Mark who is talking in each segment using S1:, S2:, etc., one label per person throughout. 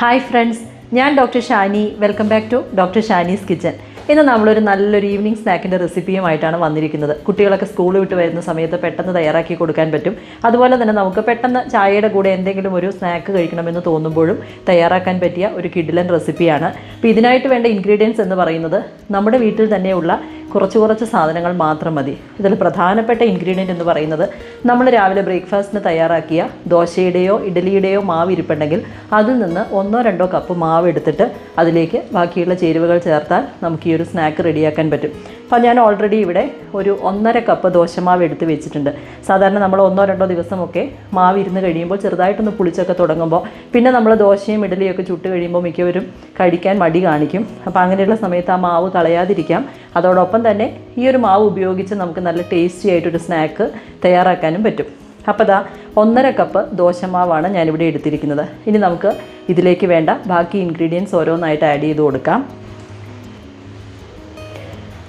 S1: Hi friends ഞാൻ doctor Shani. Welcome back to doctor Shani's kitchen ഇന്ന് നമ്മളൊരു നല്ലൊരു ഈവനിങ് സ്നാക്കിന്റെ റെസിപ്പിയുമായിട്ടാണ് വന്നിരിക്കുന്നത്. കുട്ടികളൊക്കെ സ്കൂൾ വിട്ട് വരുന്ന സമയത്ത് പെട്ടെന്ന് തയ്യാറാക്കി കൊടുക്കാൻ പറ്റും. അതുപോലെ തന്നെ നമുക്ക് പെട്ടെന്ന് ചായയുടെ കൂടെ എന്തെങ്കിലും ഒരു സ്നാക്ക് കഴിക്കണമെന്ന് തോന്നുമ്പോഴും തയ്യാറാക്കാൻ പറ്റിയ ഒരു കിഡിലൻ റെസിപ്പിയാണ് അപ്പോൾ ഇതിനായിട്ട് വേണ്ട ഇൻഗ്രീഡിയൻസ് എന്ന് പറയുന്നത് നമ്മുടെ വീട്ടിൽ തന്നെയുള്ള കുറച്ച് കുറച്ച് സാധനങ്ങൾ മാത്രം മതി. ഇതിൽ പ്രധാനപ്പെട്ട ഇൻഗ്രീഡിയന്റ് എന്ന് പറയുന്നത് നമ്മൾ രാവിലെ ബ്രേക്ക്ഫാസ്റ്റിന് തയ്യാറാക്കിയ ദോശയുടെയോ ഇഡലിയുടെയോ മാവ് ഇരിപ്പുണ്ടെങ്കിൽ അതിൽ നിന്ന് ഒന്നോ രണ്ടോ കപ്പ് മാവ് എടുത്തിട്ട് അതിലേക്ക് ബാക്കിയുള്ള ചേരുവകൾ ചേർത്താൽ നമുക്ക് ഈ ഒരു സ്നാക്ക് റെഡിയാക്കാൻ പറ്റും. അപ്പോൾ ഞാൻ ഓൾറെഡി ഇവിടെ ഒരു ഒന്നര കപ്പ് ദോശമാവ് എടുത്ത് വെച്ചിട്ടുണ്ട്. സാധാരണ നമ്മൾ ഒന്നോ രണ്ടോ ദിവസമൊക്കെ മാവ് ഇരുന്ന് കഴിയുമ്പോൾ ചെറുതായിട്ടൊന്ന് പുളിച്ചൊക്കെ തുടങ്ങുമ്പോൾ പിന്നെ നമ്മൾ ദോശയും ഇഡലിയൊക്കെ ചുട്ട് കഴിയുമ്പോൾ മിക്കവരും കഴിക്കാൻ മടി കാണിക്കും. അപ്പോൾ അങ്ങനെയുള്ള സമയത്ത് ആ മാവ് കളയാതിരിക്കാം അതോടൊപ്പം തന്നെ ഈ ഒരു മാവ് ഉപയോഗിച്ച് നമുക്ക് നല്ല ടേസ്റ്റി ആയിട്ടൊരു സ്നാക്ക് തയ്യാറാക്കാനും പറ്റും. അപ്പോൾ ദാ ഒന്നര കപ്പ് ദോശമാവാണ് ഞാനിവിടെ എടുത്തിരിക്കുന്നത്. ഇനി നമുക്ക് ഇതിലേക്ക് വേണ്ട ബാക്കി ഇൻഗ്രീഡിയൻസ് ഓരോന്നായിട്ട് ആഡ് ചെയ്ത് കൊടുക്കാം.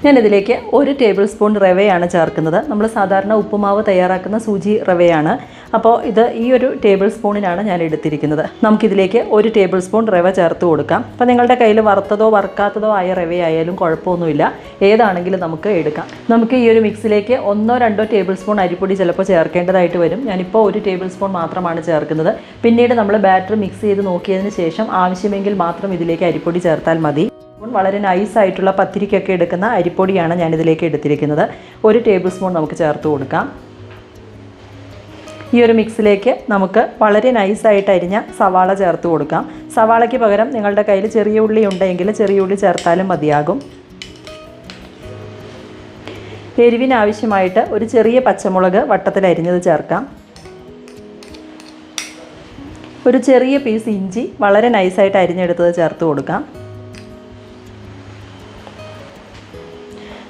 S1: ഞാനിതിലേക്ക് ഒരു ടേബിൾ സ്പൂൺ റവയാണ് ചേർക്കുന്നത്. നമ്മൾ സാധാരണ ഉപ്പുമാവ് തയ്യാറാക്കുന്ന സൂചി റവയാണ്. അപ്പോൾ ഇത് ഈ ഒരു ടേബിൾ സ്പൂണിനാണ് ഞാൻ എടുത്തിരിക്കുന്നത്. നമുക്കിതിലേക്ക് ഒരു ടേബിൾ സ്പൂൺ റവ ചേർത്ത് കൊടുക്കാം. അപ്പോൾ നിങ്ങളുടെ കയ്യിൽ വറുത്തതോ വറുക്കാത്തതോ ആയ റവയായാലും കുഴപ്പമൊന്നുമില്ല. ഏതാണെങ്കിലും നമുക്ക് എടുക്കാം. നമുക്ക് ഈ ഒരു മിക്സിലേക്ക് ഒന്നോ രണ്ടോ ടേബിൾ സ്പൂൺ അരിപ്പൊടി ചിലപ്പോൾ ചേർക്കേണ്ടതായിട്ട് വരും. ഞാനിപ്പോൾ ഒരു ടേബിൾ സ്പൂൺ മാത്രമാണ് ചേർക്കുന്നത്. പിന്നീട് നമ്മൾ ബാറ്റർ മിക്സ് ചെയ്ത് നോക്കിയതിന് ശേഷം ആവശ്യമെങ്കിൽ മാത്രം ഇതിലേക്ക് അരിപ്പൊടി ചേർത്താൽ മതി. വളരെ നൈസ് ആയിട്ടുള്ള പത്തിരിക്കൊക്കെ എടുക്കുന്ന അരിപ്പൊടിയാണ് ഞാൻ ഇതിലേക്ക് എടുത്തിരിക്കുന്നത്. ഒരു ടേബിൾ സ്പൂൺ നമുക്ക് ചേർത്ത് കൊടുക്കാം. ഈ ഒരു മിക്സിലേക്ക് നമുക്ക് വളരെ നൈസായിട്ട് അരിഞ്ഞ സവാള ചേർത്ത് കൊടുക്കാം. സവാളയ്ക്ക് പകരം നിങ്ങളുടെ കയ്യിൽ ചെറിയ ഉള്ളി ഉണ്ടെങ്കിൽ ചെറിയ ഉള്ളി ചേർത്താലും മതിയാകും. എരിവിനാവശ്യമായിട്ട് ഒരു ചെറിയ പച്ചമുളക് വട്ടത്തിൽ അരിഞ്ഞത് ചേർക്കാം. ഒരു ചെറിയ പീസ് ഇഞ്ചി വളരെ നൈസായിട്ട് അരിഞ്ഞെടുത്തത് ചേർത്ത് കൊടുക്കാം.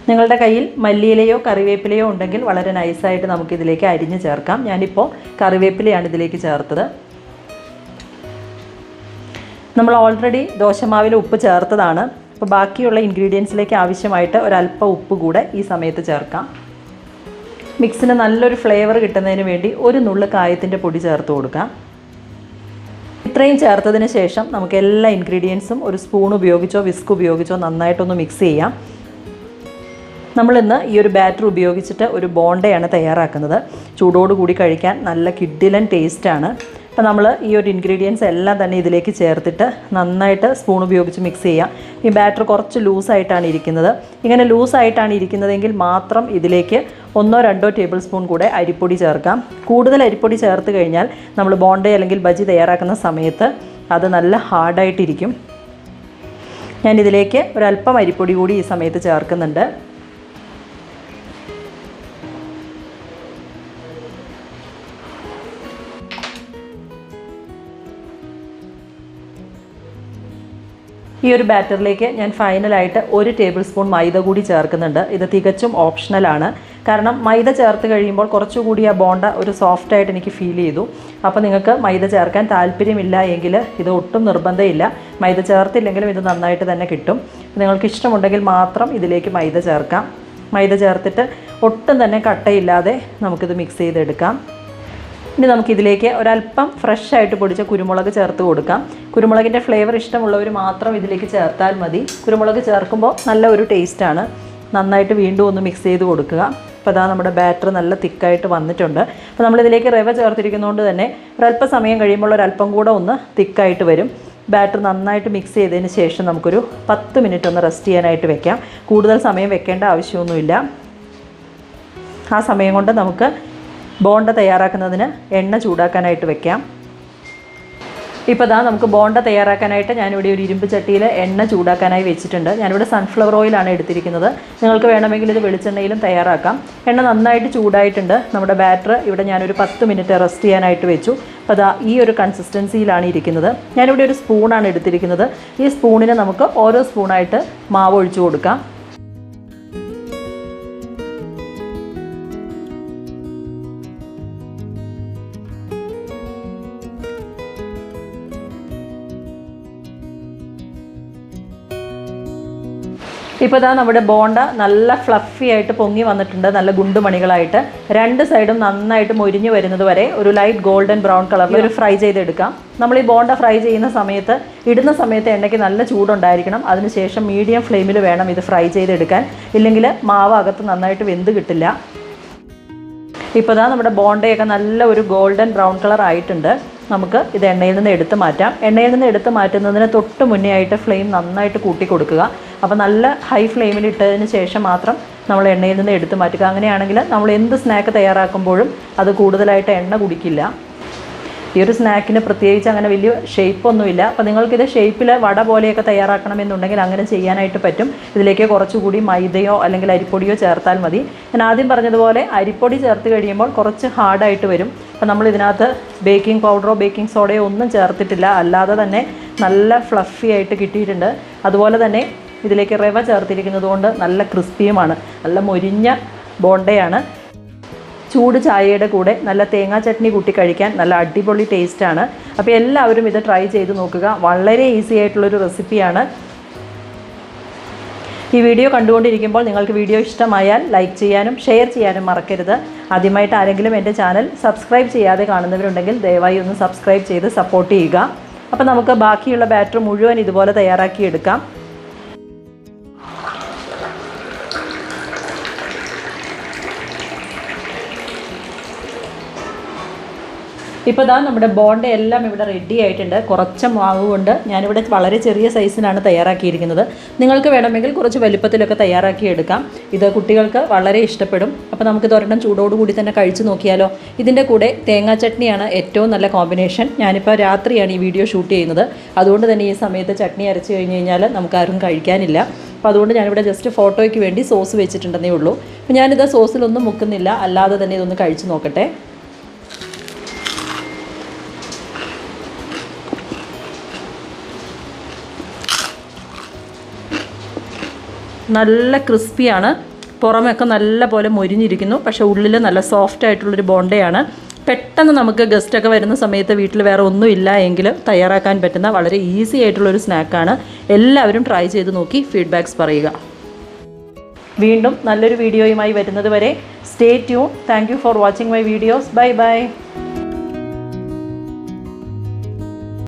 S1: നിങ്ങളുടെ കയ്യിൽ മല്ലിയിലയോ കറിവേപ്പിലയോ ഉണ്ടെങ്കിൽ വളരെ നൈസായിട്ട് നമുക്കിതിലേക്ക് അരിഞ്ഞ് ചേർക്കാം. ഞാനിപ്പോൾ കറിവേപ്പിലയാണ് ഇതിലേക്ക് ചേർത്തത്. നമ്മൾ ഓൾറെഡി ദോശമാവിൽ ഉപ്പ് ചേർത്തതാണ്. അപ്പോൾ ബാക്കിയുള്ള ഇൻഗ്രീഡിയൻസിലേക്ക് ആവശ്യമായിട്ട് ഒരല്പം ഉപ്പ് കൂടെ ഈ സമയത്ത് ചേർക്കാം. മിക്സിന് നല്ലൊരു ഫ്ലേവർ കിട്ടുന്നതിന് വേണ്ടി ഒരു നുള്ള് കായത്തിന്റെ പൊടി ചേർത്ത് കൊടുക്കാം. ഇത്രയും ചേർത്തതിന് ശേഷം നമുക്ക് എല്ലാ ഇൻഗ്രീഡിയൻസും ഒരു സ്പൂൺ ഉപയോഗിച്ചോ വിസ്ക് ഉപയോഗിച്ചോ നന്നായിട്ടൊന്ന് മിക്സ് ചെയ്യാം. നമ്മളിന്ന് ഈ ഒരു ബാറ്റർ ഉപയോഗിച്ചിട്ട് ഒരു ബോണ്ടയാണ് തയ്യാറാക്കുന്നത്. ചൂടോടുകൂടി കഴിക്കാൻ നല്ല കിഡിലൻ ടേസ്റ്റാണ് അപ്പോൾ നമ്മൾ ഈ ഒരു ഇൻഗ്രീഡിയൻസ് എല്ലാം തന്നെ ഇതിലേക്ക് ചേർത്തിട്ട് നന്നായിട്ട് സ്പൂൺ ഉപയോഗിച്ച് മിക്സ് ചെയ്യാം. ഈ ബാറ്റർ കുറച്ച് ലൂസായിട്ടാണ് ഇരിക്കുന്നത്. ഇങ്ങനെ ലൂസായിട്ടാണ് ഇരിക്കുന്നതെങ്കിൽ മാത്രം ഇതിലേക്ക് ഒന്നോ രണ്ടോ ടേബിൾ സ്പൂൺ കൂടെ അരിപ്പൊടി ചേർക്കാം. കൂടുതൽ അരിപ്പൊടി ചേർത്ത് കഴിഞ്ഞാൽ നമ്മൾ ബോണ്ട അല്ലെങ്കിൽ ബജി തയ്യാറാക്കുന്ന സമയത്ത് അത് നല്ല ഹാർഡായിട്ടിരിക്കും ഞാനിതിലേക്ക് ഒരല്പം അരിപ്പൊടി കൂടി ഈ സമയത്ത് ചേർക്കുന്നുണ്ട്. ഈ ഒരു ബാറ്ററിലേക്ക് ഞാൻ ഫൈനലായിട്ട് ഒരു ടേബിൾ സ്പൂൺ മൈദ കൂടി ചേർക്കുന്നുണ്ട്. ഇത് തികച്ചും ഓപ്ഷണലാണ് കാരണം മൈദ ചേർത്ത് കഴിയുമ്പോൾ കുറച്ചുകൂടി ആ ബോണ്ട ഒരു സോഫ്റ്റ് ആയിട്ട് എനിക്ക് ഫീൽ ചെയ്തു. അപ്പോൾ നിങ്ങൾക്ക് മൈദ ചേർക്കാൻ താല്പര്യമില്ല എങ്കിൽ ഇത് ഒട്ടും നിർബന്ധമില്ല. മൈദ ചേർത്തില്ലെങ്കിലും ഇത് നന്നായിട്ട് തന്നെ കിട്ടും. നിങ്ങൾക്ക് ഇഷ്ടമുണ്ടെങ്കിൽ മാത്രം ഇതിലേക്ക് മൈദ ചേർക്കാം. മൈദ ചേർത്തിട്ട് ഒട്ടും തന്നെ കട്ടയില്ലാതെ നമുക്കിത് മിക്സ് ചെയ്തെടുക്കാം. ഇനി നമുക്കിതിലേക്ക് ഒരല്പം ഫ്രഷ് ആയിട്ട് പൊടിച്ച കുരുമുളക് ചേർത്ത് കൊടുക്കാം. കുരുമുളകിന്റെ ഫ്ലേവർ ഇഷ്ടമുള്ളവർ മാത്രം ഇതിലേക്ക് ചേർത്താൽ മതി. കുരുമുളക് ചേർക്കുമ്പോൾ നല്ല ഒരു ടേസ്റ്റാണ് നന്നായിട്ട് വീണ്ടും ഒന്ന് മിക്സ് ചെയ്ത് കൊടുക്കുക. അപ്പോൾ അതാ നമ്മുടെ ബാറ്റർ നല്ല തിക്കായിട്ട് വന്നിട്ടുണ്ട്. അപ്പോൾ നമ്മളിതിലേക്ക് റവ ചേർത്തിരിക്കുന്നതുകൊണ്ട് തന്നെ ഒരല്പ സമയം കഴിയുമ്പോൾ ഒരല്പം കൂടെ ഒന്ന് തിക്കായിട്ട് വരും. ബാറ്റർ നന്നായിട്ട് മിക്സ് ചെയ്തതിന് ശേഷം നമുക്കൊരു പത്ത് മിനിറ്റ് ഒന്ന് റെസ്റ്റ് ചെയ്യാനായിട്ട് വെക്കാം. കൂടുതൽ സമയം വെക്കേണ്ട ആവശ്യമൊന്നുമില്ല. ആ സമയം കൊണ്ട് നമുക്ക് ബോണ്ട തയ്യാറാക്കുന്നതിന് എണ്ണ ചൂടാക്കാനായിട്ട് വെക്കാം. ഇപ്പോൾ ദാ നമുക്ക് ബോണ്ട തയ്യാറാക്കാനായിട്ട് ഞാനിവിടെ ഒരു ഇരുമ്പ് ചട്ടിയിൽ എണ്ണ ചൂടാക്കാനായി വെച്ചിട്ടുണ്ട്. ഞാനിവിടെ സൺഫ്ലവർ ഓയിലാണ് എടുത്തിരിക്കുന്നത്. നിങ്ങൾക്ക് വേണമെങ്കിൽ ഇത് വെളിച്ചെണ്ണയിലും തയ്യാറാക്കാം. എണ്ണ നന്നായിട്ട് ചൂടായിട്ടുണ്ട്. നമ്മുടെ ബാറ്റർ ഇവിടെ ഞാനൊരു പത്ത് മിനിറ്റ് റെസ്റ്റ് ചെയ്യാനായിട്ട് വെച്ചു. അപ്പോൾ അതാ ഈ ഒരു കൺസിസ്റ്റൻസിയിലാണ് ഇരിക്കുന്നത്. ഞാനിവിടെ ഒരു സ്പൂണാണ് എടുത്തിരിക്കുന്നത്. ഈ സ്പൂണിന് നമുക്ക് ഓരോ സ്പൂണായിട്ട് മാവ് ഒഴിച്ചു കൊടുക്കാം. ഇപ്പോൾ ഇതാ നമ്മുടെ ബോണ്ട നല്ല ഫ്ലഫി ആയിട്ട് പൊങ്ങി വന്നിട്ടുണ്ട് നല്ല ഗുണ്ടുമണികളായിട്ട്. രണ്ട് സൈഡും നന്നായിട്ട് മൊരിഞ്ഞു വരുന്നത് വരെ ഒരു ലൈറ്റ് ഗോൾഡൻ ബ്രൗൺ കളറിൽ ഒരു ഫ്രൈ ചെയ്തെടുക്കാം. നമ്മൾ ഈ ബോണ്ട ഫ്രൈ ചെയ്യുന്ന സമയത്ത് ഇടുന്ന സമയത്ത് എണ്ണയ്ക്ക് നല്ല ചൂടുണ്ടായിരിക്കണം. അതിനുശേഷം മീഡിയം ഫ്ലെയിമിൽ വേണം ഇത് ഫ്രൈ ചെയ്തെടുക്കാൻ. ഇല്ലെങ്കിൽ മാവ് അകത്ത് നന്നായിട്ട് വെന്ത് കിട്ടില്ല. ഇപ്പോൾ ഇതാ നമ്മുടെ ബോണ്ടയൊക്കെ നല്ല ഒരു ഗോൾഡൻ ബ്രൗൺ കളർ ആയിട്ടുണ്ട്. നമുക്ക് ഇത് എണ്ണയിൽ നിന്ന് എടുത്ത് മാറ്റാം. എണ്ണയിൽ നിന്ന് എടുത്ത് മാറ്റുന്നതിന് തൊട്ട് മുന്നേ ആയിട്ട് ഫ്ലെയിം നന്നായിട്ട് കൂട്ടി കൊടുക്കുക. അപ്പോൾ നല്ല ഹൈ ഫ്ലെയിമിൽ ഇട്ടതിന് ശേഷം മാത്രം നമ്മൾ എണ്ണയിൽ നിന്ന് എടുത്ത് മാറ്റുക. അങ്ങനെയാണെങ്കിൽ നമ്മൾ എന്ത് സ്നാക്ക് തയ്യാറാക്കുമ്പോഴും അത് കൂടുതലായിട്ട് എണ്ണ കുടിക്കില്ല. ഈ ഒരു സ്നാക്കിന് പ്രത്യേകിച്ച് അങ്ങനെ വലിയ ഷേപ്പൊന്നുമില്ല അപ്പോൾ നിങ്ങൾക്കിത് ഷേപ്പിൽ വട പോലെയൊക്കെ തയ്യാറാക്കണമെന്നുണ്ടെങ്കിൽ അങ്ങനെ ചെയ്യാനായിട്ട് പറ്റും. ഇതിലേക്ക് കുറച്ചുകൂടി മൈദയോ അല്ലെങ്കിൽ അരിപ്പൊടിയോ ചേർത്താൽ മതി. ഞാൻ ആദ്യം പറഞ്ഞതുപോലെ അരിപ്പൊടി ചേർത്ത് കഴിയുമ്പോൾ കുറച്ച് ഹാർഡായിട്ട് വരും. അപ്പോൾ നമ്മൾ ഇതിനകത്ത് ബേക്കിംഗ് പൗഡറോ ബേക്കിംഗ് സോഡയോ ഒന്നും ചേർത്തിട്ടില്ല. അല്ലാതെ തന്നെ നല്ല ഫ്ലഫി ആയിട്ട് കിട്ടിയിട്ടുണ്ട്. അതുപോലെ തന്നെ ഇതിലേക്ക് റവ ചേർത്തിരിക്കുന്നത് കൊണ്ട് നല്ല ക്രിസ്പിയുമാണ്. നല്ല മൊരിഞ്ഞ ബോണ്ടയാണ്. ചൂട് ചായയുടെ കൂടെ നല്ല തേങ്ങാ ചട്നി കൂട്ടി കഴിക്കാൻ നല്ല അടിപൊളി ടേസ്റ്റാണ് അപ്പോൾ എല്ലാവരും ഇത് ട്രൈ ചെയ്ത് നോക്കുക. വളരെ ഈസി ആയിട്ടുള്ളൊരു റെസിപ്പിയാണ് ഈ വീഡിയോ കണ്ടുകൊണ്ടിരിക്കുമ്പോൾ നിങ്ങൾക്ക് വീഡിയോ ഇഷ്ടമായാൽ ലൈക്ക് ചെയ്യാനും ഷെയർ ചെയ്യാനും മറക്കരുത്. ആദ്യമായിട്ട് ആരെങ്കിലും എന്റെ ചാനൽ സബ്സ്ക്രൈബ് ചെയ്യാതെ കാണുന്നവരുണ്ടെങ്കിൽ ദയവായി ഒന്ന് സബ്സ്ക്രൈബ് ചെയ്ത് സപ്പോർട്ട് ചെയ്യുക. അപ്പോൾ നമുക്ക് ബാക്കിയുള്ള ബാറ്റർ മുഴുവൻ ഇതുപോലെ തയ്യാറാക്കി എടുക്കാം. ഇപ്പോൾ ഇതാ നമ്മുടെ ബോണ്ട എല്ലാം ഇവിടെ റെഡി ആയിട്ടുണ്ട്. കുറച്ച് മാവ് കൊണ്ട് ഞാനിവിടെ വളരെ ചെറിയ സൈസിലാണ് തയ്യാറാക്കിയിരിക്കുന്നത്. നിങ്ങൾക്ക് വേണമെങ്കിൽ കുറച്ച് വലുപ്പത്തിലൊക്കെ തയ്യാറാക്കി എടുക്കാം. ഇത് കുട്ടികൾക്ക് വളരെ ഇഷ്ടപ്പെടും. അപ്പോൾ നമുക്കിത് ഒരെണ്ണം ചൂടോടുകൂടി തന്നെ കഴിച്ചു നോക്കിയാലോ. ഇതിന്റെ കൂടെ തേങ്ങാ ചട്നിയാണ് ഏറ്റവും നല്ല കോമ്പിനേഷൻ ഞാനിപ്പോൾ രാത്രിയാണ് ഈ വീഡിയോ ഷൂട്ട് ചെയ്യുന്നത്. അതുകൊണ്ട് തന്നെ ഈ സമയത്ത് ചട്നി അരച്ച് കഴിഞ്ഞ് കഴിഞ്ഞാൽ നമുക്കാരും കഴിക്കാനില്ല. അപ്പോൾ അതുകൊണ്ട് ഞാനിവിടെ ജസ്റ്റ് ഫോട്ടോയ്ക്ക് വേണ്ടി സോസ് വെച്ചിട്ടുണ്ടെന്നേ ഉള്ളൂ. അപ്പോൾ ഞാനിത് സോസിലൊന്നും മുക്കുന്നില്ല. അല്ലാതെ തന്നെ ഇതൊന്ന് കഴിച്ചു നോക്കട്ടെ. നല്ല ക്രിസ്പിയാണ്. പുറമൊക്കെ നല്ല പോലെ മൊരിഞ്ഞിരിക്കുന്നു. പക്ഷേ ഉള്ളിൽ നല്ല സോഫ്റ്റ് ആയിട്ടുള്ളൊരു ബോണ്ടയാണ്. പെട്ടെന്ന് നമുക്ക് ഗസ്റ്റൊക്കെ വരുന്ന സമയത്ത് വീട്ടിൽ വേറെ ഒന്നും ഇല്ല എങ്കിൽ തയ്യാറാക്കാൻ പറ്റുന്ന വളരെ ഈസി ആയിട്ടുള്ളൊരു സ്നാക്കാണ് എല്ലാവരും ട്രൈ ചെയ്ത് നോക്കി ഫീഡ്ബാക്സ് പറയുക. വീണ്ടും നല്ലൊരു വീഡിയോയുമായി വരുന്നത് വരെ stay tune thank you for watching my videos bye bye